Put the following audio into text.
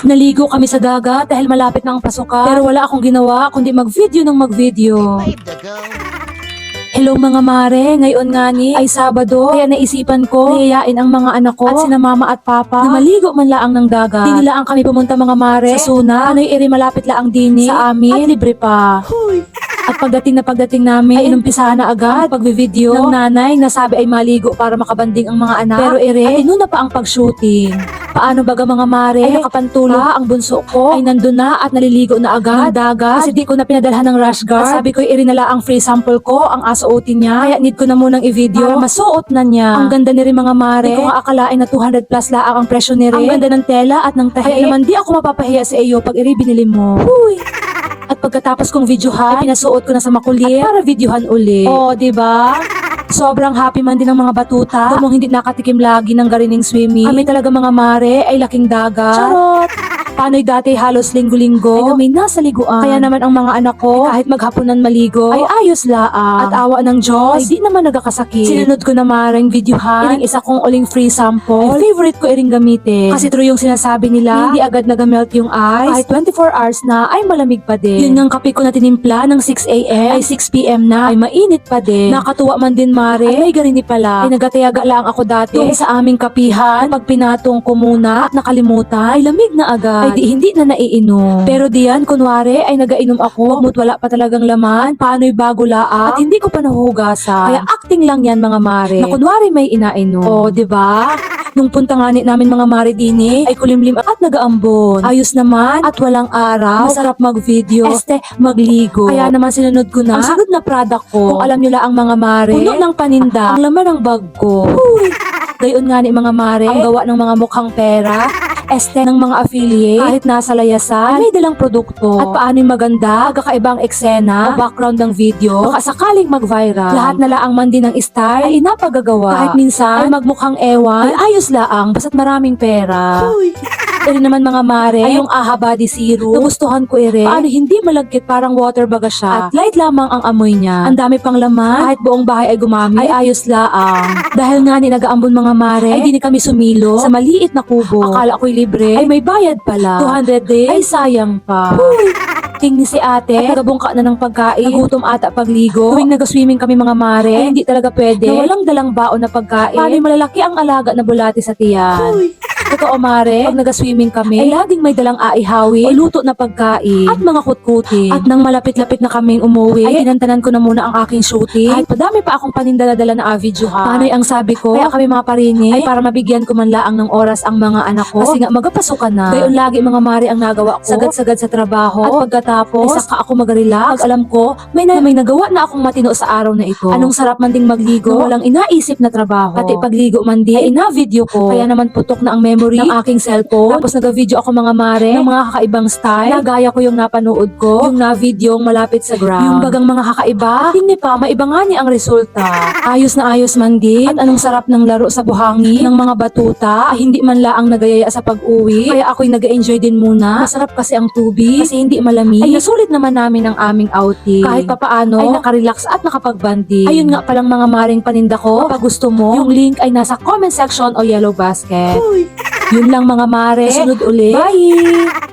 Naligo kami sa dagat dahil malapit na ang pasukan. Pero wala akong ginawa kundi mag-video ng mag-video. Hello mga mare, ngayon nga ni ay Sabado, kaya naisipan ko hiyayain ang mga anak ko at sina mama at papa na maligo man laang ng dagat. Di nilaang kami pumunta mga mare sa Suna, ano'y iri malapit laang dini sa amin at libre pa. At pagdating na pagdating namin, ay inumpisahan na agad ang pagbe-video ng nanay na sabi ay maligo para makabanding ang mga anak. Pero ere, at inuna pa ang pag-shooting. Paano baga mga mare? Ay nakapantulog pa ang bunso ko. Ay nandun na at naliligo na agad. Ng dagat. Kasi di ko na pinadalhan ng rash guard. At sabi ko iri na lang ang free sample ko, ang asuotin niya. Kaya need ko na munang i-video. Para masuot na niya. Ang ganda ni rin mga mare. Di ko nga akalain na 200 plus laang ang presyo ni rin. Ang ganda ng tela at ng tahi. Kaya naman di ako mapapahiya sa iyo pag iri binili mo. Uy. At pagkatapos kong videohan, ay pinasuot ko na sa makulit para videohan uli. Oo, di ba? Sobrang happy man din ng mga batuta. Kung hindi nakatikim lagi ng garining swimming. Kami talaga mga mare ay laking dagat. Charot! Pano'y dati halos linggo-linggo ay kami nasa liguan. Kaya naman ang mga anak ko, kahit maghapunan maligo, ay ayos laang. At awa ng Diyos, ay di naman nagkakasakit. Sinunod ko na maring videohan, iring isa kong uling free sample. Ay favorite ko iring gamitin. Kasi true yung sinasabi nila, hindi agad nagamelt yung ice. Kahit 24 hours na, ay malamig pa din. Yun ngang kape ko na tinimpla ng 6 a.m. ay 6 p.m. na, ay mainit pa din. Nakatuwa man din mare, at may garini pala. Ay nagatayaga lang ako dati. Doon sa aming kapihan, pag pinatong ko muna at nakalimutan, ay lamig na agad. Ay di hindi na naiinom. Pero diyan, kunwari, ay nagainom ako, mut wala pa talagang laman, paano'y bago laang, at hindi ko pa nahuhugasan. Kaya acting lang yan mga mare. Na kunwari may inainom. O, di ba? Nung punta nga ni namin mga mare dini, ay kulimlim at nagaambon. Ayos naman at walang araw. Masarap mag-video. Este, magligo. Kaya naman sinunod ko na ang sunod na product ko. Kung alam nyo lang ang mga mare, puno ng paninda, ang laman ng bag ko. Uy! Gayon nga ni mga mare, ang gawa ng mga mukhang pera, este ng mga affiliate, kahit nasa layasan, ay may dalang produkto. At paano'y maganda, kakaibang eksena, o background ng video, baka sakaling mag-viral. Lahat na laang man din ng style, ay inapagagawa. Kahit minsan, ay magmukhang ewan, ay ayos laang, basta't maraming pera. Pero naman mga mare, ay yung AHA Body Serum, nagustuhan ko ere. Paano hindi malagkit parang water baga siya. At light lamang ang amoy niya. Ang dami pang laman, kahit buong bahay ay gumamit, ay ayos laang. Dahil nga ni nagaambon mga mare, ay di ni kami sumilo sa maliit na kubo. Akala ko'y libre, ay may bayad pala. 200 days, ay sayang pa. Tingni si ate, ay nagabungka na ng pagkain. Nagutom ata pagligo. Tuwing nag-swimming kami mga mare, ay hindi talaga pwede. Na walang dalang baon na pagkain. Paano malalaki ang alaga na bulati sa tiyan? Totoo mare, pag nag-swimming kami, ay laging may dalang aihawi, o luto na pagkain, at mga kutkutin. At nang malapit-lapit na kaming umuwi, ay tinantanan ko na muna ang aking shooting. Ay padami pa akong panindala-dala na video ha. Panoy ang sabi ko, kaya kami mga parini, ay para mabigyan ko man laang ng oras ang mga anak ko. Kasi nga magapasukan na. Gayon lagi mga mare ang nagawa ko. Sagad-sagad sa trabaho. At pagkatapos, ay saka ako mag-relax. Pag alam ko, may, na, may nagawa na akong matino sa araw na ito. Anong sarap man ding magligo, walang inaisip na trabaho. Pati pagligo man di, ay na-video ko. Kaya naman putok na ang memory ng aking cellphone. Tapos nag-video ako mga mare ng mga kakaibang style. Nagaya ko yung napanood ko, yung na-video malapit sa ground. Yung bagang mga kakaiba, tingni pa, maiba nga ni ang resulta. Ayos na ayos man din. At anong sarap ng laro sa buhangin ng mga batuta. Ay, hindi man laang nagayaya sa pag-uwi. Kaya ako'y nag-enjoy din muna. Masarap kasi ang tubig. Kasi hindi malamig. Ay, nasulit naman namin ang aming outing. Kahit papaano, ay nakarelax at nakapagbanding. Ayun nga palang mga maring paninda ko. Kapag gusto mo, yung link ay nasa comment section o yellow basket. Yun lang mga mare. Sunod ulit. Bye!